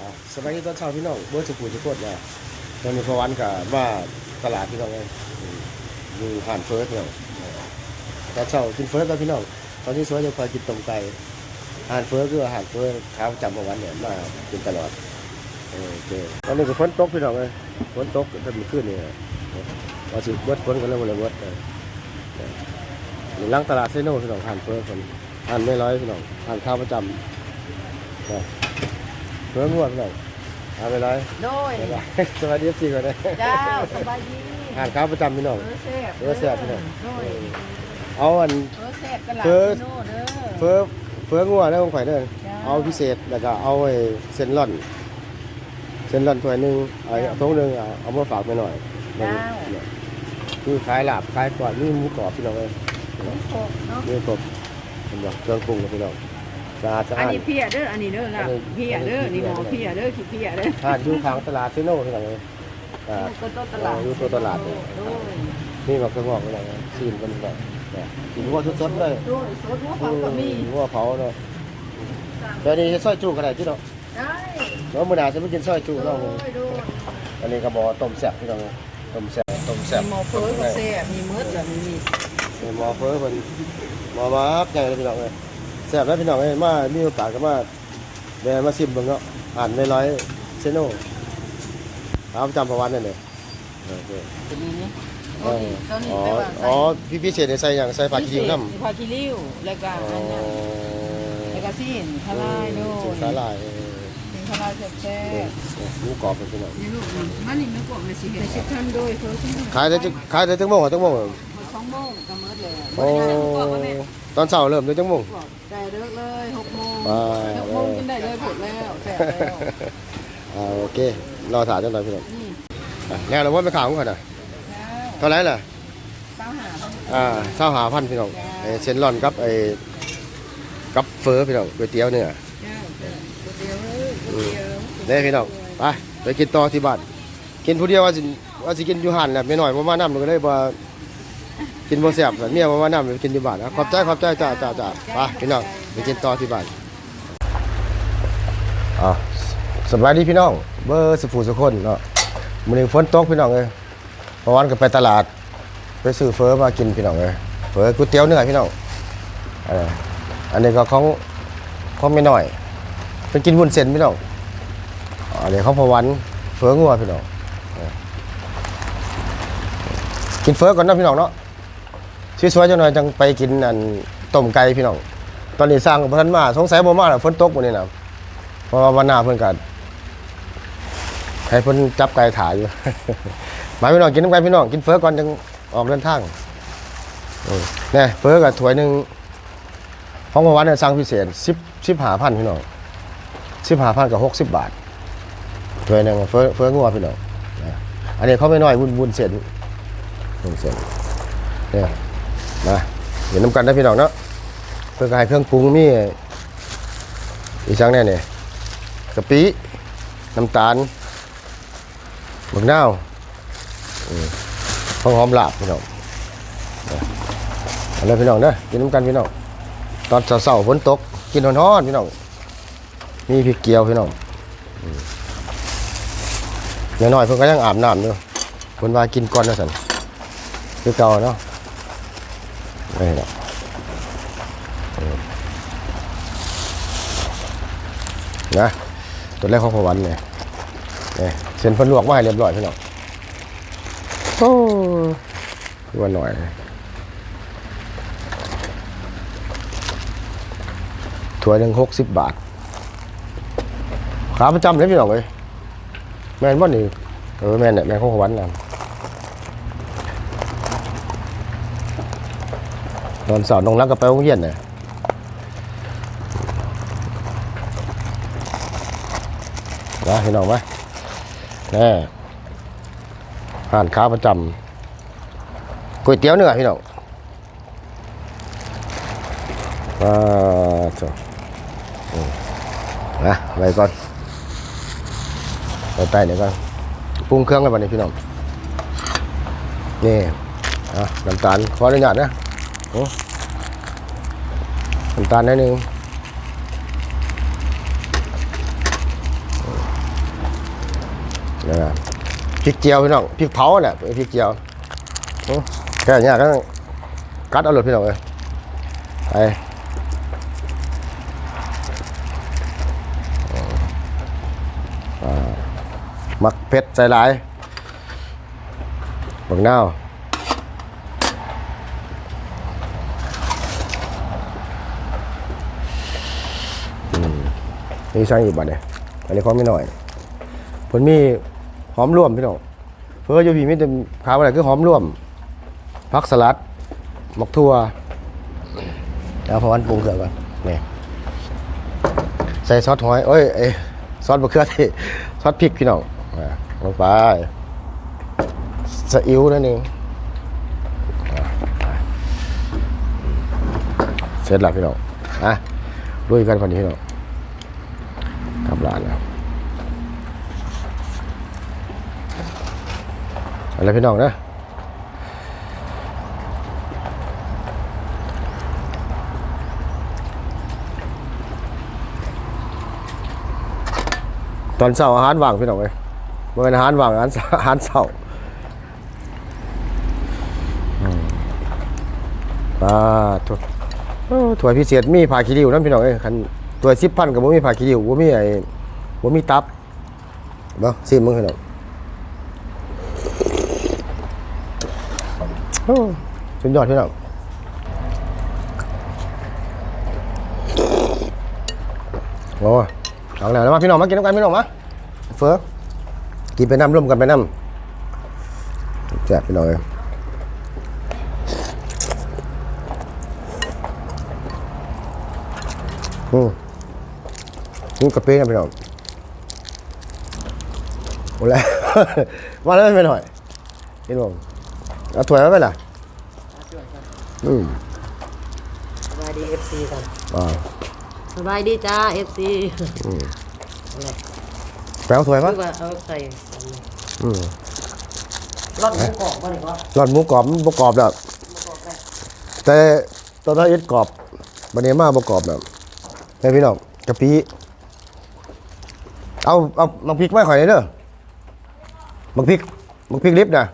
อะสบายดีตอนเช้าพี่น้องเบิร์ดสุขุมสุขดนะตอนนี้พอวันกับว่าตลาดพี่น้องเลยอืมอยู่ผ่านเฟิร์สพี่น้องตอนเช้ากินเฟิร์สแล้วพี่น้องตอนที่สวยจะคอยกินต้มไก่อาหารเฟิร์สคืออาหารเฟิร์สข้าวประจำขอวันเนี่ยมากินตลอดโอเคตอนนี้ก็ฝนตกพี่น้องเลยฝนตกจะมีขึ้นเนี่นะว่าสิเบิร์ดฝนกันแล้ววันละเบิร์ดเออเอออยู่หล่างตลาดเซโน่พี่น้องผ่านเฟิร์สคนผ่านไม่ร้อยพี่น้องผ่านข้าวประจำ เฟิร์สงวดพี่น้องเอาไปเลยโดยบ๊ายบายสวัสดีสี่ก่อนนะเจ้าสบายดีทานข้าวประจำพี่น้อง เออแซ่บเออแซ่บพี่น้อง โดยเอาอัน เออแซ่บกะหล่ำเฟิร์สโน่เด้อเฟือเฟืองัวแล้วของข่อยเด้อจ้า เอาพิเศษแล้วก็เอาไอ้เส้นร่อนเส้นร่อนถ้วยหนึงเอาเอาทงหนึงเอาเอามาฝากไปหน่อยเนี่ยคือขายลาบขายก่อนนี่หมูกรอบพี่น้องเลย โคกเนาะ นี่ครบเป็นแบบเครื่องปรุงนะพี่น้อง สะอาดสะอันอาด นี้เพียเด้อ อันนี้เด้อล่ะอันนี้เพียเด้อ นี่หมอเพียเด้อขี้เพียเด้อทานอยู่ทางตลาดเซโน่พี่น้องเลยอ่า ก็ต้นตลาดเอออยู่ตัวตลาดเลยโดยนี่แบบเครื่องงอกพี่น้องเลยซีนเป็นแบบเนี่ยซีนหัวสดๆเลยโดยสดหัวเผาก็มีหัวเผาเนาะเดี๋ยวนี้ซอยจุกระไรที่เนาะได้แล้วมื้อหน้าจะไปกินซอยจุโดเนาะยโดยอันนี้ก็บ่ต้มแซ่บพี่น้องต้มแซ่บต้มแซ่บมีหมอเฟิร์สก็แซ่บมีมืดแบบนี้ นี่หมอเฟอเพิ่นหมอมาใหญ่เลยพี่น้องเอ้ย แซ่บแล้วพี่น้องเอ้ยมามีโอกาสก็มาแวะมาชิมเบิ่งเนาะอ่านในร้อยเซโน่เอาประจำประวันนั่นเลยโอเคตัวนี้นี่เออตัวนี้อ๋อแปลว่าอ๋อพี่พิเศษเนี่ยใส่หยังใส่ผักชีริ้วน้ำผักขี้ริ้วแล้วก็อ๋ออันนั้นแล้วก็ซีนทลายโดจิ้มยสาหร่ายเออซีนทลายแซ่บเออหมูกรอบเป็นพี่น้องๆนี่ลูกนี่มันนี่นึกว่ามันสิเห็นสิบพันโดยเฟิร์สขายได้จังขายได้จังโมงอะจังโมง อะสองโมงก็มืดเลยโอ้ตอนเช้าเริ่มได้จังโมงได้เลิกเลยหกโมงอ่าหกโมงกินได้เลยผดแล้วแซ่บแล้วอ่าโอเครอถ่ายจังหน่อยพี่น้องนี่อะแน่เราว่าไปข่าวกันนะแล้วเท่าไหรล่ะเต้าหาพันอ่าเศร้าหาพันพี่น้องไอ้เซนรอนกับไอ้กับเฟอพี่น้องก๋วยเตี๋ยวเนื้อเจ้าเจ้าก๋วยเตี๋ยวเลยก๋วยเตี๋ยวเด้พี่น้องไปไปกินต่อที่บ้านกินผู้เดียวว่าสิว่าสิกินอยู่หันแหละไม่น้อยบ่มาน้ำก็เลยว่า กินบ่แซ่บเมียบ่าน้ำไปกินอยู่บ้านนะขอบใจขอบใจจ้าจ้าจ้าไปพี่น้องไปกินต่อที่บ้านอ่าสบายดีพี่น้อง เบอร์สุภูสุคนเนาะมื้อนี้ฝนตกพี่น้องเอ้ยเมื่อวานก็ไปตลาด ไปซื้อเฟอมากินพี่น้องเอ้ยเฟอก๋วยเตี๋ยวเนื้อพี่น้องอันนี้อันนี้ก็ของของไม่น้อยเป็นกินวุ้นเส้นพี่น้องอันนี้ของพอวันเฟองัวพี่น้องกินเฟอก่อนนาะพี่น้องเนาะ สวยๆจังหน่อยจังไปกินอันต้มไก่พี่น้องตอนนี้สร้างบ่ทันมาสงสัยบ่มาแล้วฝนตกมื้อนี้นะเพราะว่าวันหน้าเพิ่นก็ให้เพิ่นจับไก่ถ่ายอยู่ มาพี่น้องกินน้ำไก่พี่น้องกินเฟอก่อนจังออกเดินทางเนี่ยเฟอกับถ้วยหนึ่งของวันเนี่ยสั่งพิเศษสิบสิบห้าพันพี่น้องสิบห้าพันกับหกสิบบาทถ้วยหนึ่งเฟอเฟองัวพี่น้องอันนี้เขาไม่น้อยวุ้นวุ้นเส้นวุ้นเส้นเนี่ย มาเห็นน้ำกันได้พี่น้องเนาะเพื่อให้เครื่องปรุงมีอีกจังแน่เนี่ยกะปิน้ำตาลบักนาวหอมหอมลาบพี่น้องอาเลยพี่น้องเด้อกินน้ำกันพี่น้องตอนเสาร์ฝนตกกินร้อนๆพี่น้องมีพริกเกียวพี่น้องอืมน้อยๆเพิ่นก็ยังอาบน้ำอยู่เพิ่นว่ากินก่อนนะสันคือเก่าเนาะ นี่เนาะอืมนะตัวแรกของพอวันเนี่ยนี่เส้นเพิ่นลวกมาให้เรียบร้อยพี่น้องโอ้คือว่าหน่อยถ้วยหนึ่งหกสิบบาท ขาประจำเลยพี่น้องเลยแม่นบ่นี่เออแม่นเนี่ยแม่นของขวัญนะ อนเสาร์น้องรักก็ไปโรงเรียนนี่ยนะพี่น้องไหมแน่ร้านค้าประจำก๋วยเตี๋ยวเนื้อพี่น้องอ่าจ้ะนะไว้ก่อนไปใต้เนี่ยก่อนปรุงเครื่องแล้วบัดนี้พี่น้อง นี่น้ำตาลขออนุญาตนะโอ้ น้ำตาลนิดนึงนะพริกเจียวพี่น้องพริกเผาเนี่ยพริกเจียวแค่นี้ก็กัดเอาเลยพี่น้องเอ้ยไปอ่ามักเผ็ดใส่หลายบักนาวอืม นี่สั่งอีกบัดเนี่ยอันนี้ของไม่หน่อยผลมีหอมร่วมพี่น้องเพื่ออยู่พี่มีแต่ขาวอะไรคือหอมร่วมผักสลัดหมกทั่วแล้วพอวันปรุงเครื่องก่อนนี่ใส่ซอสหอยเอ้ยเอ้ยซอสมะเขือเทศซอสพริกพี่น้องลงไปสอิ๊วนั่นเองเสร็จแล้วพี่น้องอะลุยกันคนนี้พี่น้อง กลับร้านแล้วอะไรพี่น้องนะตอนเช้าอาหารว่างพี่น้องเลยเมื่อเป็นอาหารว่างอาหารอาหารเช้าอืมปลาถั่วถั่วพิเศษมีผักขี้ริ้วนั่นพี่น้องเอ้ยคัน ตัวสิบพันกับบ่มีผักขี้ริ้วบ่มีไอ้บ่มีตับบ่ซิมมึงพี่น้องโอ้สุดยอดพี่น้องโอ้หลังแล้วมาพี่น้องมากินน้ำกันพี่น้องมาเฟอกินไปน้ำร่วมกันไปน้ำแซ่บพี่น้องเลยอืม นี่กะปินะพี่น้องโอ้แล้วมาแล้วไม่หน่อยพี่น้องเอาถ้วยมาไปล่ะอืมสบายดีเอฟซีกันอ่าสบายดีจ้าเอฟซีไปเอาถ้วยคืมาอว่าเอาใส่อืมรอดหมูกรอบมาเลยวะรอดหมูกรอบมันบ่กรอบแล้วแต่ตอนนั้นเอ็ดกรอบบันนี้มาบ่กรอบแล้วแม่พี่น้องกะปิ เอาเอามักพริกไมาข่อยเลยเด้อมักพริกมักพริกลิบนะ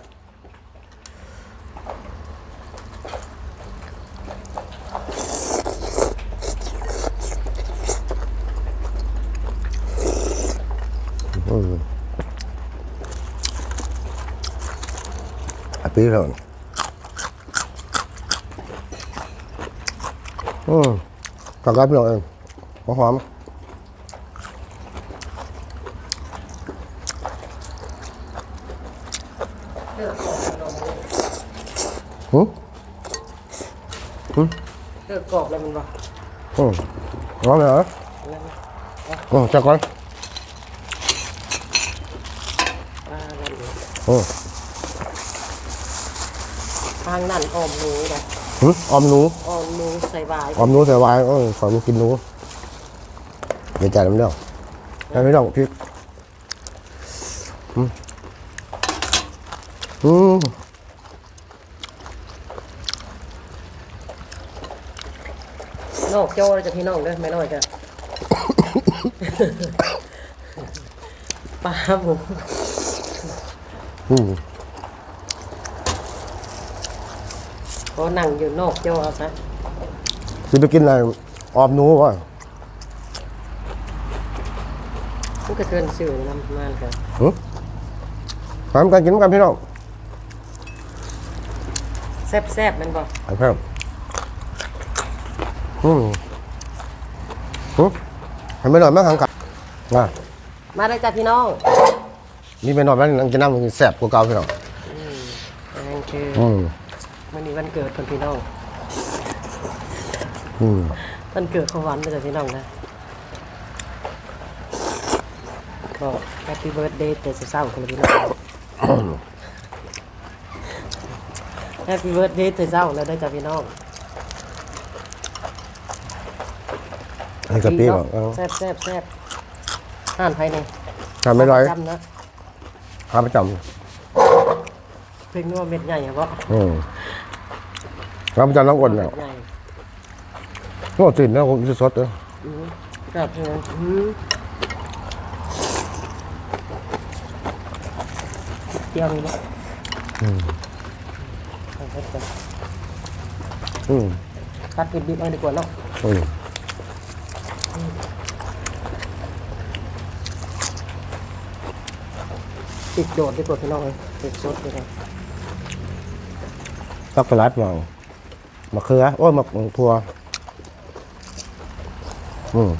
กะปิแล้วอืมกลับพี่น้องเองหอม เลือ กกรอบแล้วมันวะอืมร้อนเลยเหรออืมจักก่อนอ่านั่นเองอืมทางนั่นออมหนูนะหืมออมหนู ออมหนูใส่บายออมหนูใส่วายเออขอมากินหนูเดี๋ยวจ่ายน้ำเดียวให้ไม่ต้องพริกอืมอืม นอกโจ้เลยจ้ะพี่น้องเด้อไม่น้อยจ้ะปลาหมูอืมเขานั่งอยู่นอกโจ้เอาซะจะไปกินอะไรออมหนูวะมันก็เทินสื่อน้ำมันกันหืมทำกันกินกันพี่น้องแซ่บแซ่บๆแมันบอก ไอ้เพิ่ม อืมหืมให้ไม่หน่อยมั้งขังกับนะมาเลยจ้ะพี่น้องนี่ไม่หน่อยมั้งนังจะนั่งมันแสบกว่าเก่าพี่น้องนั่นคืออืมวันนี้วันเกิดคนพี่น้องอืมวันเกิดของวันเลยจ้ะพี่น้องนะบอก Happy Birthday แต่เศร้าๆคนละพี่น้อง Happy Birthday แต่เศร้าแล้วได้อจ้ะพี่น้อง ให้กะปิบอกเอาแซ่บแซ่บแซ่บห่านไทยเนี่ยทำไม่ร้อยจำนะหาประจเพลงนัวเม็ดใหญ่เหรอวะำอืมหาประจำน้องอ้นแล้วเม็ดใหญ่โอ้ตื่นแล้วผมจะสดเลยอืมกับเพลงอืมจียวนี่บ่อืมเอาเฮ็ดกันอืมคัดเป็นบิ๊กเอาดีกว่าเนาะอืม ติดโดดดีกว่าพี่น้องเลยติดสดดีกว่าช็อกโกแลตมังมะเขือโอ้ยมะพัวอืม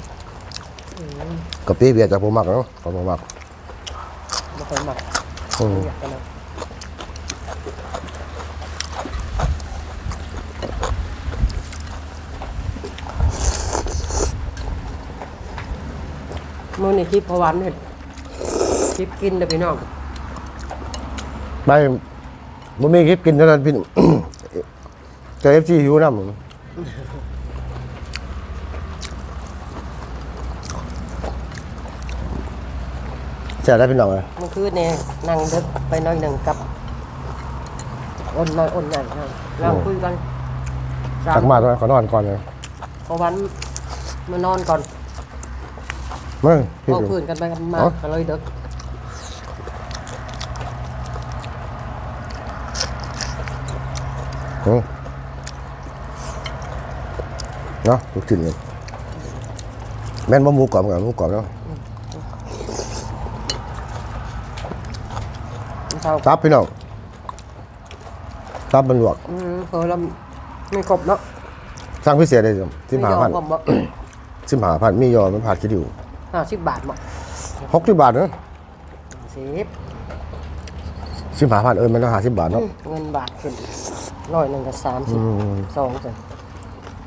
กะปิเบียร์จากผมมักเนาะของผมมักไม่ค่อยหมักอืมอยากกันนะมื้อนี้คลิปพอหวานเห็ดคลิปกินเด้อพี่น้อง ไปบ่มีคลิปกินเท่านั้นพี่เจอเอฟซีหิวน้ำผมเสียได้พี่น้องเลยเมื่อคืนเนี่ยนั่งดึกไปหน้อยหนึ่งกับอ้นน้อยอ้นใหญ่ครับนั่งคุยกันสาตัมกมาด้วยขอนอนก่อนเลยพอวันมานอนก่อนเมื่อพี่เอาดู คืนกันไปกันมาอ๋อ ก็เลยดึก อืม เนาะลูกชิ้นเลยแม่นบ่หมูกรอบกับหมูกรอบเนาะเช้าตับพี่น้องตับมันลวกอืมเพอเราไม่ครบเนาะสั่งพิเศษเลยสิบห้าพันผมบอกสิบห้าพันมียอมันผ่านคิดอยู่ห้าสิบบาทบอกหกสิบบาทเนาะสิบสิบห้าพันเออมันต้องหาสิบบาทเนาะเงินบาทขึ้น ร้อยหนึ่งกับสามสิบอืมสองจ้ะ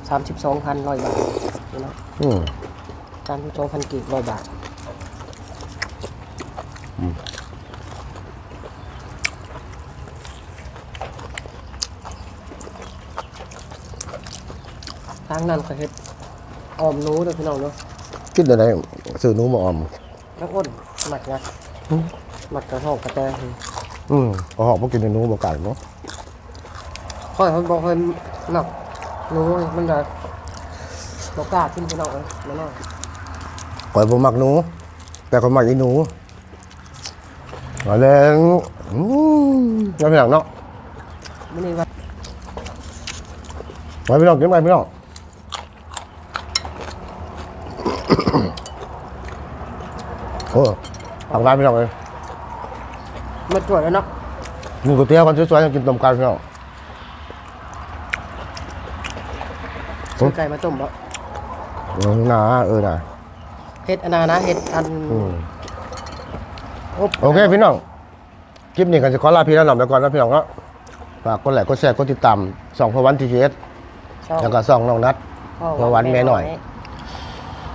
สามสิบสองพันร้อยบาทนี่เนาะอืมสามสิบสองพันกีบร้อยบาททางนั้นก็เฮ็ดออมหนูเด้อพี่น้องเนาะคิดอะไรซื้อหนูมาออมนักอ้นหมัดงัดหมัดกระห้องกระแตอืมพอหอกพวกกินหนูบ่กัดเนาะ ค่อยเขาบอกให้หนักหนูมันจะบอกกล้าขึ้นพี่น้องเลยมาหน่อยข่อยบ่มักหนู แต่ข่อยมักอีหนูเอาเลยอืมแล้วพี่น้องเนาะไม่ได้ว่าไว้พี่น้องกินไปพี่น้องโอ้ทางร้านพี่น้องเลยมาตรวจแล้วเนาะกินก๋วยเตี๋ยวกันสวยๆกินต้มกันพี่น้อง ซื้อไก่มาต้มบ่เออน่าเออน่าเฮ็ดอันนานะเฮ็ดอันอืมอบโอเคพี่น้องคลิปนี้กันจะขอลาพี่น้องไปก่อนนะพี่น้องเนาะฝากกดไลค์กดแชร์กดติดตามส่องพวันทีเอสช่องแล้วก็ส่องน้องนัดพ่อพอหวานแม่หน่อย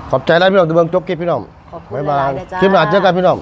ขอบใจแล้วพี่น้องที่เบิ่งจบคลิปพี่น้องขอบคุณบ๊ายบายหลๆนะจ๊ะคลิปหน้าเจอกันพี่น้องบ